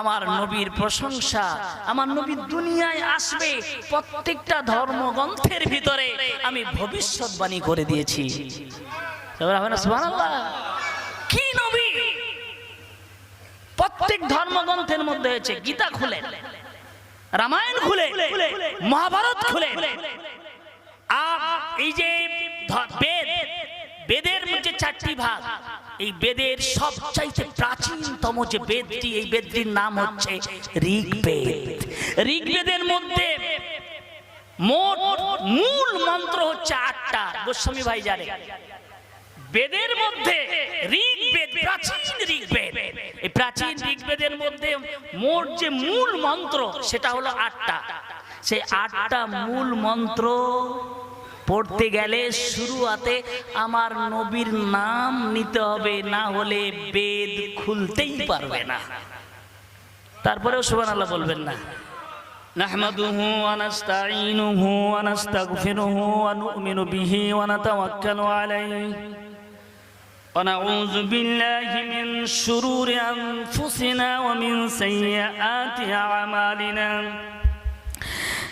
আমার নবীর প্রশংসা, আমার নবী দুনিয়ায় আসবে, প্রত্যেকটা ধর্মগ্রন্থের ভিতরে আমি ভবিষ্যৎবাণী করে দিয়েছি? কি নবী প্রত্যেক ধর্মগ্রন্থের মধ্যে হয়েছে গীতা খুলে, রামায়ণ খুলে, মহাভারত খুলে আর এই যে বেদের মধ্যে চারটি ভাগ। এই বেদের সবচাইতে প্রাচীনতম যে বেদটি, এই বেদটির নাম হচ্ছে ঋগ্বেদ। ঋগ্বেদের মধ্যে মোট মূল মন্ত্র হচ্ছে আটটা, গোস্বামী ভাই জানে। বেদের মধ্যে ঋগ্বেদ, প্রাচীন ঋগ্বেদ। এই প্রাচীন ঋগ্বেদের মধ্যে মোট যে মূল মন্ত্র, সেটা হলো আটটা। সেই আটটা মূল মন্ত্র পড়তে গেলে শুরুয়াতে আমার নবীর নাম নিতে হবে না হলে বেদ খুলতেই পারবে না তারপরেও সুবহানাল্লাহ বলবেন না نحمده ونستعينه ونستغفره ونؤمن به ونتوكل عليه ونعوذ بالله من شرور أنفسنا ومن سيئات أعمالنا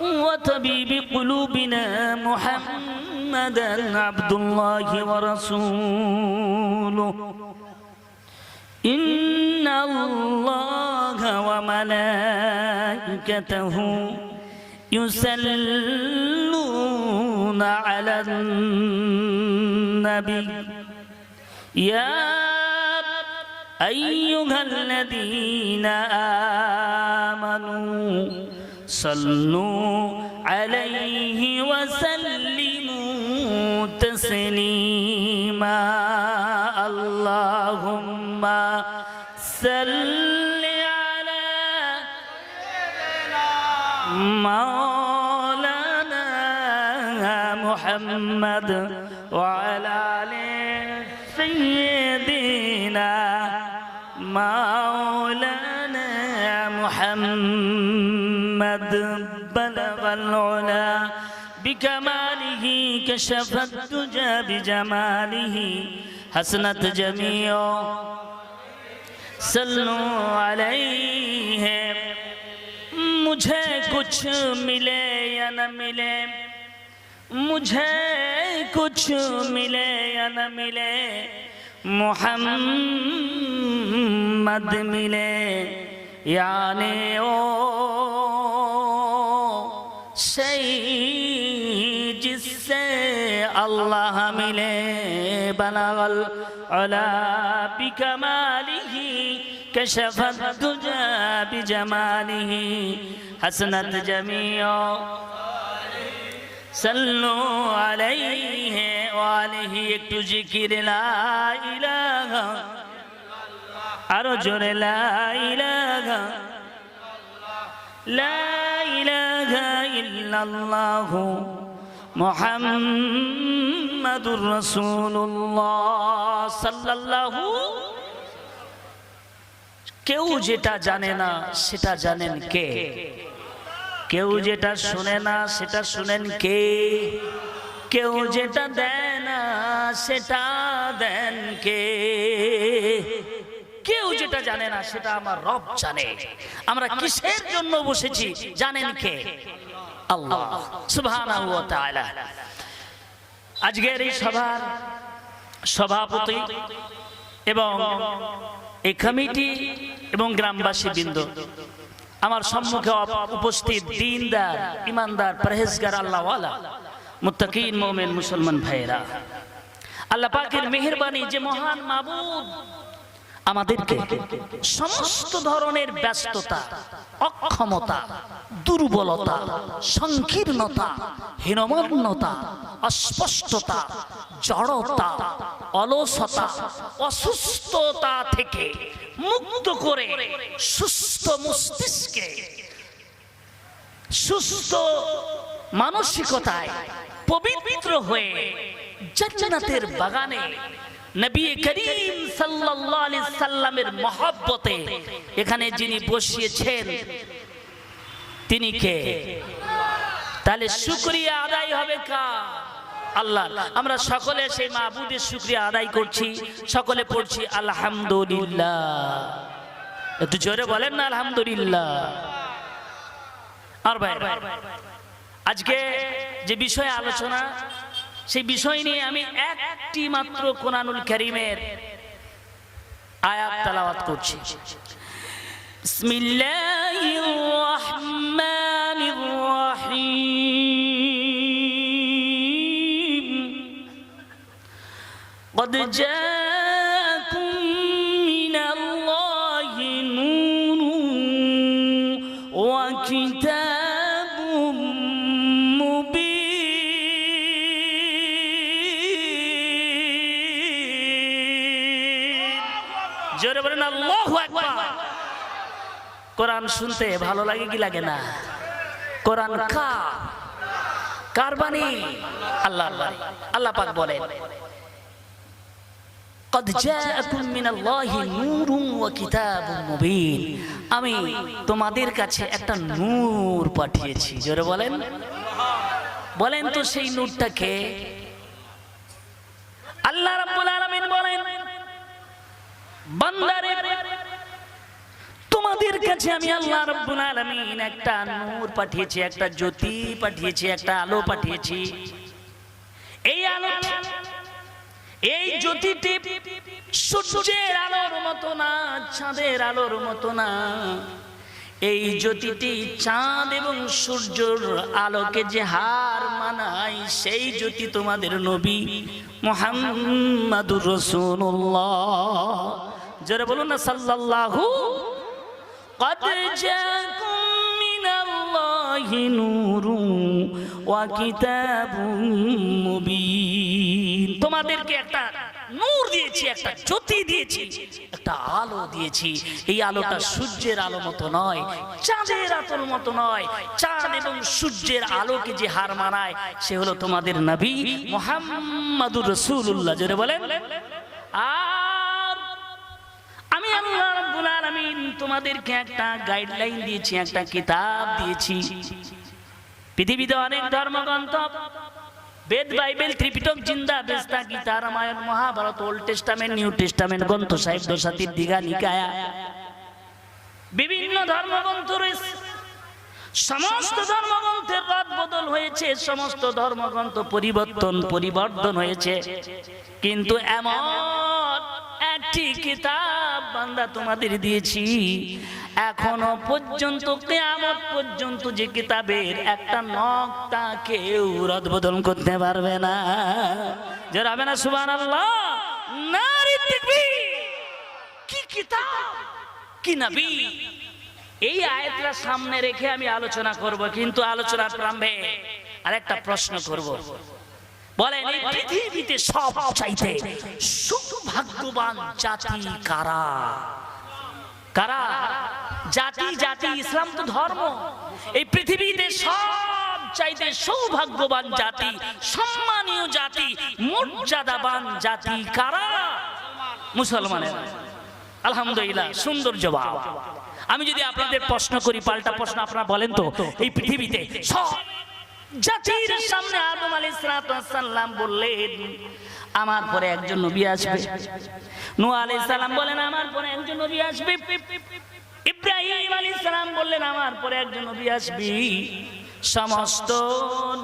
وطبيب قلوبنا محمدا عبد الله ورسوله. إن الله وملائكته يصلون على النبي. يا أيها الذين آمنوا صلوا عليه وسلموا تسليما. اللهم صل على مولانا محمد وعلى آل سيدنا مولانا محمد. بلغ العلا بكماله كشف الدجى بجماله حسنت جميع صلوا عليه मुझे कुछ मिले या न मिले मुझे कुछ मिले या न मिले मोहम्मद मिले يعني أو شيء جس الله ملے بلغ العلا بكماله كشف الدجا بجماله حسنت جميع صلوا عليه وآله اكتو ذكر لا إله আরও জোরে, লা ইলাহা লা ইলাহা ইল্লাল্লাহ মুহাম্মাদুর রাসূলুল্লাহ সাল্লাল্লাহু কেউ যেটা জানে না সেটা জানেন কে? কেউ যেটা শুনে না সেটা শুনেন কে? কেউ যেটা দেয় না সেটা দেন কে? জানে না সেটা আমার রব জানে। আমরা কিসের জন্য বসেছি? জানেন কে? আল্লাহ। সুবহানাহু ওয়া তাআলা। আজকের এই সভার সভাপতি এবং এই কমিটি এবং গ্রামবাসী বৃন্দ আমার সম্মুখে উপস্থিত দিনদার ইমানদার পরহেজগার আল্লাহওয়ালা মুত্তাকিন মোমেন মুসলমান ভাইয়েরা। আল্লাহ পাকের মেহেরবানি যে মহান মাবুদ আমাদেরকে সমস্ত ধরনের ব্যস্ততা, অক্ষমতা, দুর্বলতা, সংকীর্ণতা, হীনমন্যতা, অস্পষ্টতা, জড়তা, অলসতা, অসুস্থতা থেকে মুক্ত করে সুস্থ মস্তিষ্কে, সুস্থ মানসিকতায় পবিত্র হয়ে জান্নাতের বাগানে নবী করিম সাল্লাল্লাহু সাল্লামের মহব্বতে এখানে যিনি বসিয়েছেন, তিনি কে? তাহলে শুকরিয়া আদায় হবে কা আল্লাহ আমরা সকলে সেই মাহবুদের শুকরিয়া আদায় করছি, সকলে পড়ছি আলহামদুলিল্লাহ। একটু জোরে বলেন না আলহামদুলিল্লাহ। আর ভাই আজকে যে বিষয়ে আলোচনা সেই বিষয় নিয়ে আমি একটি মাত্র কোরআনুল করিমের আয়াত তালাওয়াত করছি বিসমিল্লাহির রহমানির রহিম قد جاءكم জোরে বলেন আল্লাহু আকবার কোরআন শুনতে ভালো লাগে কি লাগে না কোরআন কা কার বাণী আল্লাহ আল্লাহ পাক বলেন قد جاءكم من الله نور وكتاب مبين আমি তোমাদের কাছে একটা নূর পাঠিয়েছি জোরে বলেন বলেন তো সেই নূরটাকে তোমাদের কাছে আমি আল্লাহ রাব্বুল আলামিন একটা নূর পাঠিয়েছি, একটা জ্যোতি পাঠিয়েছি, একটা আলো পাঠিয়েছি। এই আলো, এই জ্যোতিটি সূর্যের আলোর মতো না, চাঁদের আলোর মতো না। এই জ্যোতিটি চাঁদ এবং সূর্যর আলোকে যে হার মানায়, সেই জ্যোতি তোমাদের নবী মোহাম্মদুর রসুল্লাহ জোরে বলুন না সাল্লাল্লাহু قد جاءكم من الله نور وكتاب مبين তোমাদেরকে একটা নূর দিয়েছি একটা জ্যোতি দিয়েছি একটা আলো দিয়েছি এই আলোটা সূর্যের আলো মতো নয় চাঁদের আলোর মতো নয় চাঁদ এবং সূর্যের আলোকে যে হার মানায় সে হলো তোমাদের নবী মোহাম্মদুর রসুল্লাহ জোরে বলেন আর তোমাদেরকে একটা গাইডলাইন দিয়েছি, একটা কিতাব দিয়েছি। পৃথিবীতে অনেক ধর্মগ্রন্থ, Veda, Bible, Tripitaka, Zend, Avesta, Gita, Ramayana, Mahabharata, Old Testament, New Testament, Granth Sahib Dasatir Digha, নিকায়া। বিভিন্ন ধর্মগ্রন্থ রয়েছে। সমস্ত ধর্মগ্রন্থের রদ বদল হয়েছে, সমস্ত ধর্মগ্রন্থ পরিবর্তন পরিবর্তন হয়েছে। কিন্তু এমন একটি কিতাব বান্দা তোমাদের দিয়েছি। এখনও পর্যন্ত, কেয়ামত পর্যন্ত যে কিতাবের একটা নকটা কেউ রদ বদল করতে পারবে না। যারা হবে না সুবান আল্লাহ নারী কি কিতাব, কি নবী? এই আয়াতটা সামনে রেখে আমি আলোচনা করব, কিন্তু আলোচনার প্রারম্ভে আরেকটা প্রশ্ন করব। বলেন এই পৃথিবীতে সব চাইতে সৌভাগ্যবান জাতি কারা? কারা? জাতি জাতি ইসলাম তো ধর্ম। এই পৃথিবীতে সব চাইতে সৌভাগ্যবান জাতি সম্মানীয় জাতি মর্যাদাবান জাতি কারা? মুসলমানের। আলহামদুলিল্লাহ সুন্দর জবাব। আমি যদি আপনাদের প্রশ্ন করি পাল্টা প্রশ্ন আপনারা বলেন তো এই পৃথিবীতে সব জাতির সামনে আদম আলাইহিস সালাম বললেন আমার পরে একজন নবী আসবে। নূহ আলাইহিস সালাম বলেন আমার পরে একজন নবী আসবে। ইব্রাহিম আলাইহিস সালাম বললেন আমার পরে একজন নবী আসবে। সমস্ত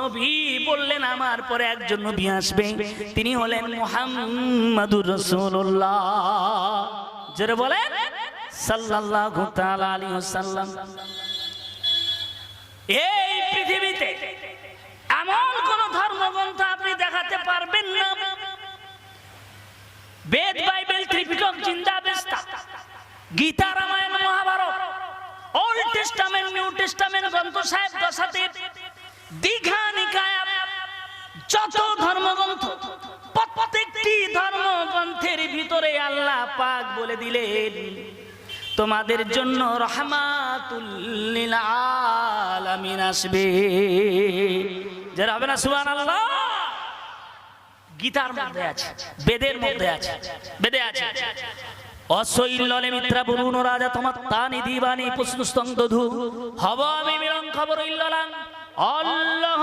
নবী বললেন আমার পরে একজন নবী আসবে। তিনি হলেন মুহাম্মাদুর রাসূলুল্লাহ। জোরে বলেন সাল্লাল্লাহু তাআলা আলাইহি ওয়াসাল্লাম। এই পৃথিবীতে এমন কোন ধর্মগ্রন্থ আপনি দেখাতে পারবেন না। Veda, Bible, Tripitaka Zend Avesta Gita, Ramayana, Mahabharata, Old Testament, New Testament, Granth Sahib Dasatir Digha, নিকায়া, যত ধর্মগ্রন্থ, প্রত্যেকটি ধর্মগ্রন্থের ভিতরে আল্লাহ পাক বলে দিলেন, তোমাদের জন্য রহমাতুল্লিল আলামিন আসবে। যারা হবে না, সুবহানাল্লাহ। গীতার মধ্যে আছে, বেদের মধ্যে আছে, বেদে আছে। বরুণ রাজা দিবানি হব আমি খবর ইল্লালাং। আল্লাহ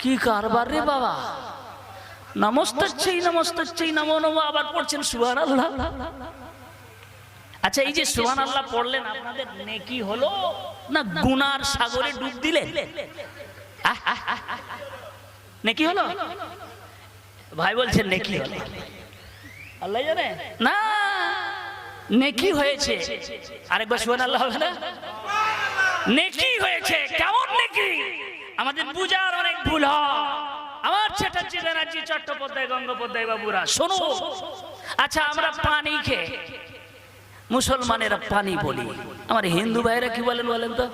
কি কারবার রে বাবা? নমস্তচ্ছৈ নমস্তচ্ছৈ নমো, নমঃ, আবার পড়ছেন সুবহানাল্লাহ। আচ্ছা এই যে সুহান আল্লাহ পড়লেন, আপনাদের নেকি হলো না গুনার সাগরে ডুব দিলেন। নেকি হলো? ভাই বলছেন নেকি হলো। আল্লাহ জানে? না, নেকি হয়েছে। আরেকবার শুভন আল্লাহ হবে না? নেকি হয়েছে, কেমন নেকি? আমাদের বুঝার অনেক ভুল আমার চ্যাটার্জি ব্যানার্জি চট্টোপাধ্যায়, গঙ্গোপাধ্যায় বাবুরা, শোনো। আচ্ছা আমরা পানি খেয়ে, মুসলমানেরা পানি বলি। আমার হিন্দু ভাইরা কি বলেন বলেন তো?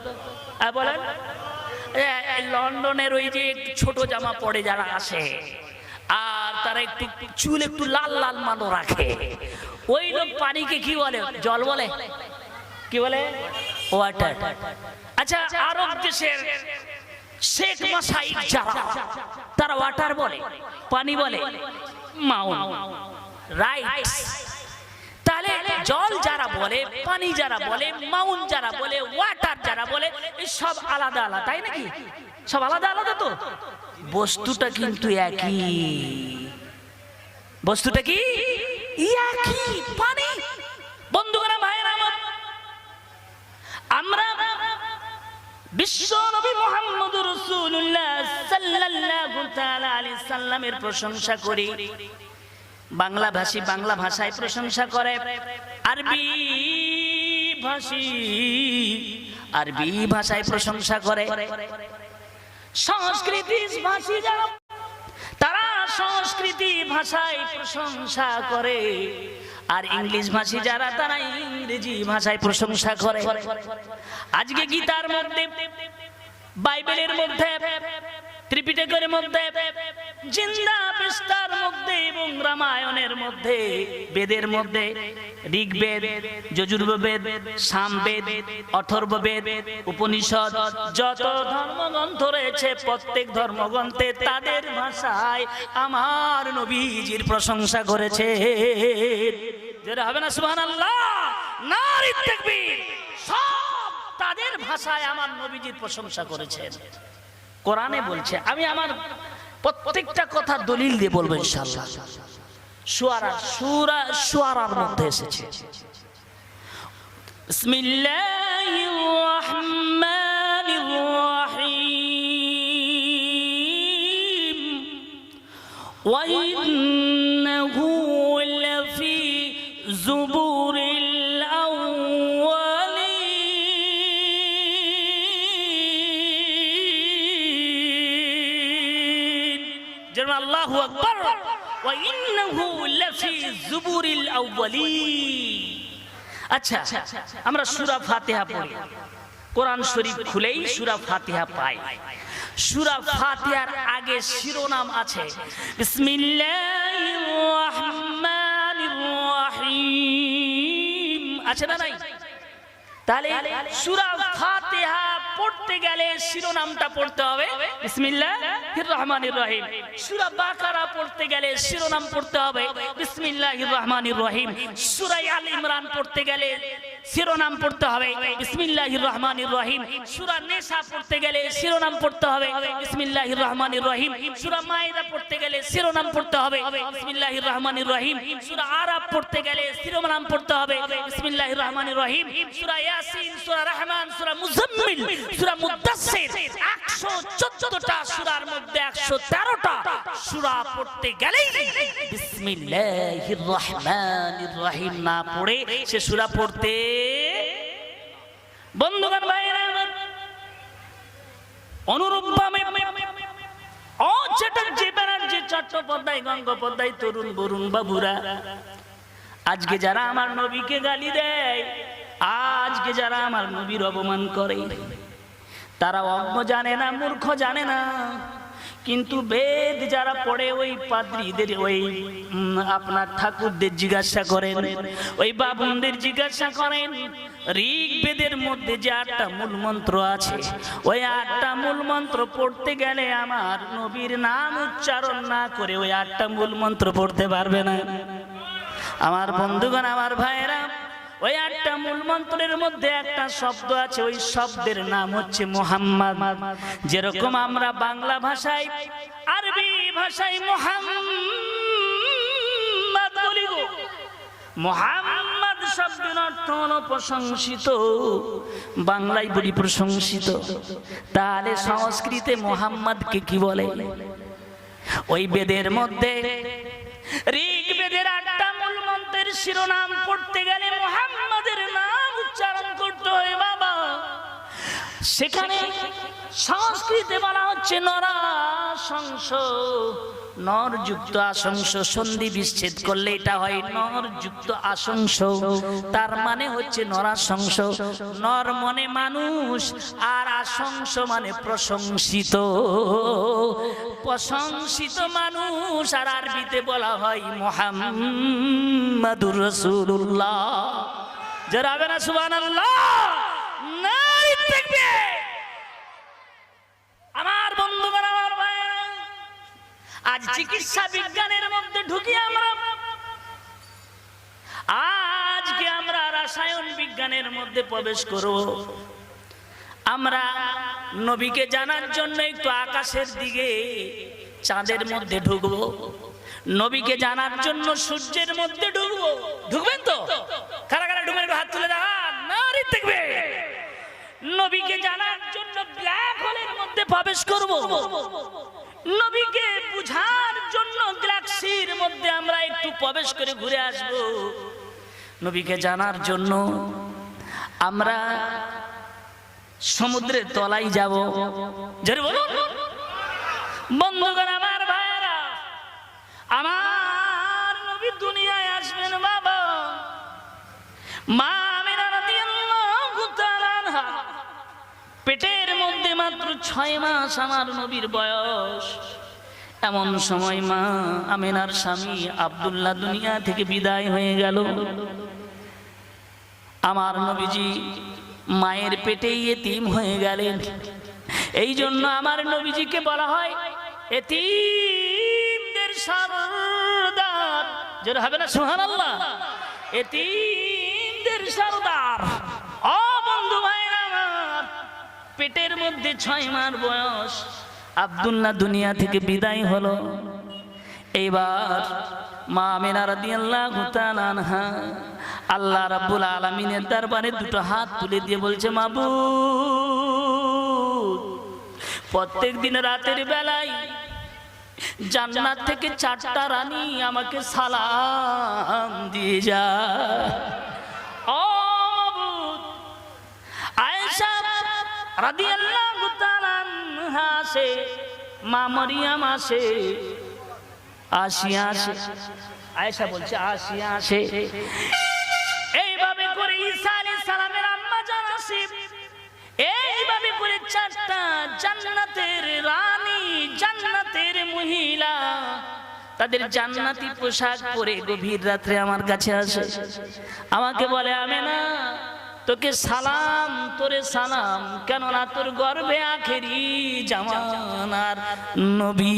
বলেন। লন্ডনের ওই যে ছোট জামা পরে যারা আসে, আর তারা একটু চুল একটু লাল লাল মানো রাখে। ওই লোক পানিকে কি বলে? জল বলে? কি বলে? ওয়াটার আচ্ছা আরব দেশের শেখ মাসাই যারা, তারা ওয়াটার বলে, পানি বলে রাইট তাহলে জল যারা বলে, পানি যারা বলে মাউন যারা বলে ওয়াটার যারা বলে সব আলাদা আলাদা, তাই নাকি? সব আলাদা আলাদা তো? বস্তুটা কিন্তু একই। বস্তুটা কি? একই। পানি। বন্ধুগণ ভাইয়ের আমরা মোহাম্মদ প্রশংসা করি। বাংলা ভাষী বাংলা ভাষায় প্রশংসা করে। আরবি ভাষী আরবি ভাষায় প্রশংসা করে। সংস্কৃতি ভাষী তারা সংস্কৃতি ভাষায় প্রশংসা করে। আর ইংলিশ ভাষী যারা তারা ইংরেজি ভাষায় প্রশংসা করে। আজকে গীতার মধ্যে বাইবেলের মধ্যে ত্রিপিটকের মধ্যে, জিন্দা বিস্তার মধ্যে এবং রামায়ণের মধ্যে, বেদের মধ্যে, ঋগ্বেদ, যজুর্বেদ, সামবেদ, অথর্ববেদ, উপনিষদ, যত ধর্মগ্রন্থ রয়েছে প্রত্যেক ধর্মগ্রন্থে তাদের ভাষায় আমার নবীজির প্রশংসা করেছে। যেটা হবে না, সুবহানাল্লাহ? নারী তাকবীর, সব তাদের ভাষায় আমার নবীজির প্রশংসা করেছেন। কোরআনে বলছে, আমি আমার প্রত্যেকটা কথা দলিল দিয়ে বলব ইনশাআল্লাহ। সুয়ারা সুরা সুয়ারার মধ্যে এসেছে। বিসমিল্লাহির আচ্ছা আমরা সুরা ফাতেহা পড়ি। কোরআন শরীফ খুলেই সুরা ফাতেহা পাই। সুরা ফাতেহার আগে শিরোনাম আছে আছে না নাই? তাহলে সুরা ফাতেহা পড়তে গেলে শিরোনামটা পড়তে হবে। বিসমিল্লাহির রহমানির রহিম। সূরা বাকারা পড়তে গেলে শিরোনাম পড়তে হবে। বিসমিল্লাহির রহমানির রহিম। সূরা আল ইমরান পড়তে গেলে শিরোনাম পড়তে হবে। বিসমিল্লাহির রহমানির রহিম। সূরা নেসা পড়তে গেলে শিরোনাম পড়তে হবে। বিসমিল্লাহির রহমানির রহিম। সূরা মাইদা পড়তে গেলে শিরোনাম পড়তে হবে। বিসমিল্লাহির রহমানির রহিম। সূরা আরাব পড়তে গেলে শিরোনাম পড়তে হবে। বিসমিল্লাহির রহমানির রহিম। সূরা ইয়াসিন, সূরা রহমান, সূরা মুজাম্মিল। সূরা মুদাসসির 114টা সূরার মধ্যে 113টা সূরা পড়তে গেলেই রহিম না পড়ে সে সূরা পড়তে বন্ধুগণ ভাইরা ব্যানার্জি চট্টোপাধ্যায়, গঙ্গোপাধ্যায়, তরুণ বরুণ বাবুরা, আজকে যারা আমার নবীকে গালি দেয়, আজকে যারা আমার নবীর অপমান করে তারা অজ্ঞ জানে না, মূর্খ জানে না। কিন্তু বেদ যারা পড়ে ওই পাদ্রীদের ওই আপনার ঠাকুরদের জিজ্ঞাসা করেন, ওই বাবুনদের জিজ্ঞাসা করেন ঋগ বেদের মধ্যে যে আটটা মূল মন্ত্র আছে, ওই আটটা মূল মন্ত্র পড়তে গেলে আমার নবীর নাম উচ্চারণ না করে ওই আটটা মূল মন্ত্র পড়তে পারবে না। আমার বন্ধুগণ, আমার ভাইয়েরা ওই একটা মূল মন্ত্রের মধ্যে একটা শব্দ আছে, ওই শব্দের নাম হচ্ছে মোহাম্মদ। যেরকম আমরা বাংলা ভাষায়, আরবি ভাষায় মোহাম্মদ বলি মোহাম্মদ শব্দের অর্থ হলো প্রশংসিত। বাংলায় বলি প্রশংসিত। তাহলে সংস্কৃতে মোহাম্মদকে কি বলে? ওই বেদের মধ্যে ঋগ বেদের আটটা মূল শিরোনাম পড়তে গেলে মোহাম্মদের নাম উচ্চারণ করতে হয়, বাবা। সেখানে সংস্কৃতে বলা হচ্ছে নরাশংস নর যুক্ত আসংস সন্ধি বিচ্ছেদ করলে এটা হয় নর যুক্ত আসংস তার মানে হচ্ছে নরাশংস নর মনে মানুষ, আর আসংস মানে প্রশংসিত। প্রশংসিত মানুষ, আর আরবিতে বলা হয় মোহাম্মদুর রসুল্লাহ যারা হবে না, সুবহানাল্লাহ। নাই দেখবে আমার বন্ধুগণ আমার ভাইয়েরা, আজ চিকিৎসা বিজ্ঞানের মধ্যে ঢুকি আমরা। আজকে আমরা রাসায়ন বিজ্ঞানের মধ্যে প্রবেশ করব। আমরা নবীকে জানার জন্য একটু আকাশের দিকে চাঁদের মধ্যে ঢুকবো। নবীকে জানার জন্য সূর্যের মধ্যে ঢুকবো। ঢুকবেন তো? কারা কারা ঢুকবেন? হাত তুলে দেখবে। নবীকে জানার জন্য ব্ল্যাক হোলের মধ্যে প্রবেশ করব। নবীকে বুঝার জন্য গ্যালাক্সির মধ্যে আমরা একটু প্রবেশ করে ঘুরে আসব। নবীকে জানার জন্য আমরা সমুদ্রের তলায় যাব। জোরে বলুন। বন্ধুগণ, আমার ভাইয়েরা, আমার নবী দুনিয়ায় আসবেন বাবা। মা ছয় মাস আমার নবীর বয়স। এমন সময় মা আমিনার স্বামী আবদুল্লাহ দুনিয়া থেকে বিদায় হয়ে গেল। আমার নবীজি মায়ের পেটেই এতিম হয়ে গেলেন। এই জন্য আমার নবীজিকে বলা হয় এতিমদের সরদার। যেটা হবে না? সুহান আল্লাহ এতিমদের সরদার। পেটের মধ্যে ছয় মাস বয়স। আব্দুল্লাহ দুনিয়া থেকে বিদায় হলো। এইবার মা আমিনা রাদিয়াল্লাহু তাআলা আনহা আল্লাহ রাব্বুল আলামিনের দরবারে দুটো হাত তুলে দিয়ে বলছে, মাবুদ, প্রত্যেক দিন রাতের বেলায় জান্নাত থেকে চারটা রানী আমাকে সালাম দিয়ে যা ও মাবুদ আয়েশা আসে আসে বলছে আসে। এইভাবে করে ঈসা সালামের আম্মা জান আসে, এইভাবে করে চারটা জান্নাতের রানী, জান্নাতের মহিলা, তাদের জান্নাতি পোশাক পরে গভীর রাত্রে আমার কাছে আসে। আমাকে বলে আমি না তোকে সালাম তোরে সালাম কেননা তোর গর্বে আখেরি জামানার নবী।